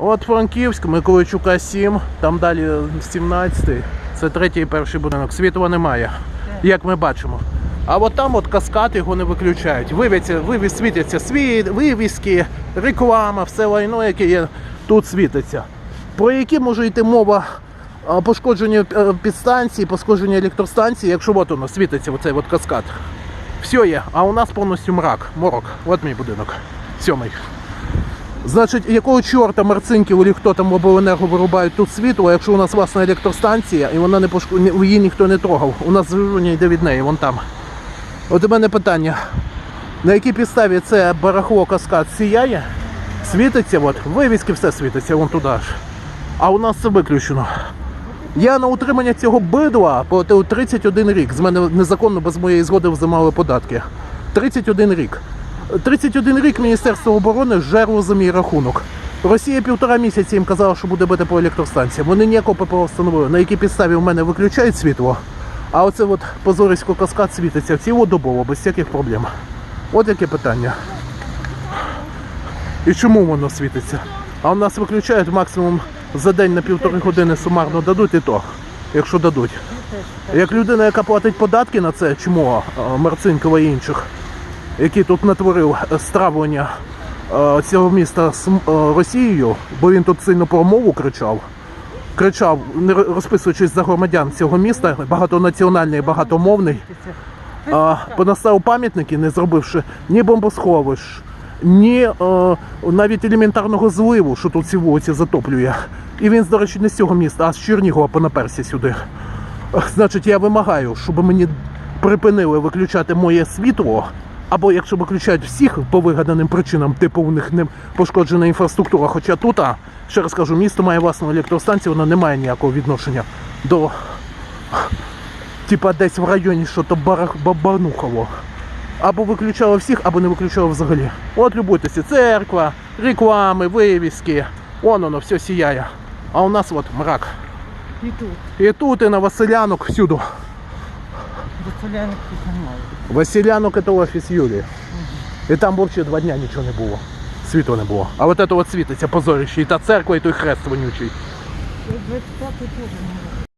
От Франківськ, Миколайчука 7, там далі 17, це третій і перший будинок. Світла немає, як ми бачимо. А от там от каскад його не виключають. Вивіться, вивіз, світяться світ, вивіски, реклама, все лайно, яке є, тут світиться. Про які може йти мова пошкодження е, підстанції, пошкодження електростанції, якщо от воно світиться, оцей от каскад. Все є, а у нас повністю мрак, морок. От мій будинок. Сьомий. Значить, якого чорта Марцинків чи хто там обленерго вирубають тут світло, якщо у нас власна електростанція і вона не пошку... її ніхто не трогав. У нас звиження йде від неї, вон там. От у мене питання. На якій підставі це барахло каскад сіяє? Світиться, от, вивіски все світиться, вон туди ж. А у нас це виключено. Я на утримання цього бидла платив 31 рік. З мене незаконно без моєї згоди взимали податки. 31 рік. 31 рік Міністерство оборони жерло за мій рахунок. Росія півтора місяці їм казала, що буде бити по електростанціям. Вони ніякого ППО встановили. На якій підставі в мене виключають світло, а оце от позорисько каскад світиться цілодобово, без всяких проблем. От яке питання. І чому воно світиться? А у нас виключають максимум за день на півтори години сумарно дадуть і то, якщо дадуть. Як людина, яка платить податки на це а, Марцинкова і інших, який тут натворив стравлення е, цього міста з е, Росією, бо він тут сильно про мову кричав. Кричав, не розписуючись за громадян цього міста, багатонаціональний, багатомовний, понаставив пам'ятники, не зробивши ні бомбосховищ, ні е, навіть елементарного зливу, що тут ці вулиці затоплює. І він, до речі, не з цього міста, а з Чернігова понаперся сюди. Значить, я вимагаю, щоб мені припинили виключати моє світло. Або якщо виключають всіх по вигаданим причинам, типу у них не пошкоджена інфраструктура. Хоча тут, а, ще раз кажу, місто має власну електростанцію, вона не має ніякого відношення до типа десь в районі що то барах бабанухово. Або виключало всіх, або не виключало взагалі. От любуйтеся, церква, реклами, вивіски. Вон воно все сіяє. А у нас от мрак. І тут. І тут, і на Василянок, всюду. До солянок тут немає. Василянок це офіс Юлії. І там взагалі два дня нічого не було. Світу не було. А от це от світиться позорище. І та церква, і той хрест вонючий. І 25 теж немає.